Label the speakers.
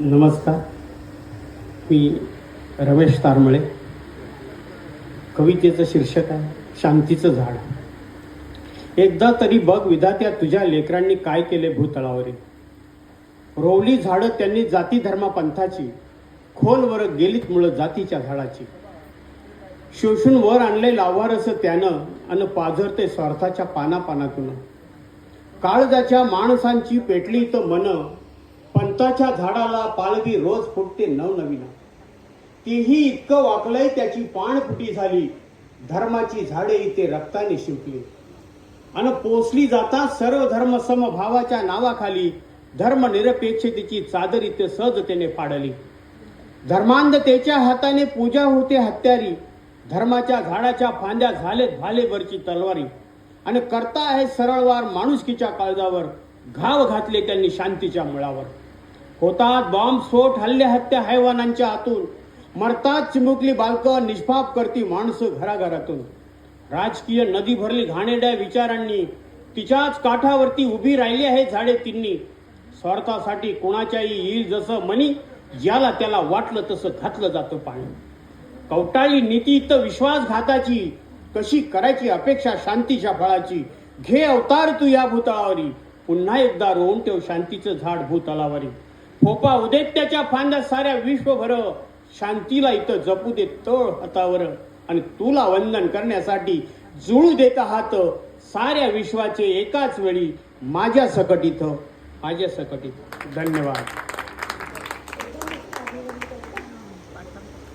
Speaker 1: नमस्कार. मी रमेश तारमळे. कवितेचं शीर्षक आहे शांतीचं झाड. एकदा तरी बघ विधात्या तुझ्या लेकरांनी काय केले भूतळावरील. रोवली झाडं त्यांनी जाती धर्मा पंथाची खोलवर गेलीत मुळं जातीच्या झाडाची. शोषून वर आणले लावारस त्यानं अन पाझरते स्वार्थाच्या पानापानातून. काळजाच्या माणसांची पेटली तर मन पंताच्या झाडाला पालवी रोज फुटते नवनवीन. तेही इतकं वाकलंय त्याची पाणपुटी झाली. धर्माची झाडे इथे रक्ताने शिंपली आणि पोचली जाता सर्व धर्म समभावाच्या नावाखाली. धर्मनिरपेक्षतेची चादर इथे सहजतेने फाडली. धर्मांधतेच्या हाताने पूजा होते हत्यारी. धर्माच्या झाडाच्या फांद्या झालेत भालेवरची तलवारी. आणि करता आहे सरळवार माणुसकीच्या काळजावर. घाव घातले त्यांनी शांतीच्या मुळावर. होतात बॉम्बस्फोट हल्ले हत्या हैवानांच्या हातून मरतात चिमुकली बालकं निष्पाप करती माणसं घराघरातून. राजकीय नदी भरली घाणेड्या विचारांनी तिच्याच काठावरती उभी राहिली आहे झाडे तिन्नी स्वार्थासाठी कोणाच्याही येईल जसं मनी ज्याला त्याला वाटलं तसं घातलं जातं पाणी. कवटाळी नीती तर विश्वासघाताची कशी करायची अपेक्षा शांतीच्या फळाची? घे अवतार तू या भूतळावरी. पुन्हा एकदा रोवून ठेव शांतीचं झाड भूतलावरी. फोपा उदेत त्याच्या फांद्या साऱ्या विश्वभर शांतीला इथं जपू दे तळ हातावर. आणि तुला वंदन करण्यासाठी जुळू देत आहात साऱ्या विश्वाचे एकाच वेळी माझ्या सकट इथं. माझ्या सकट इथं. धन्यवाद.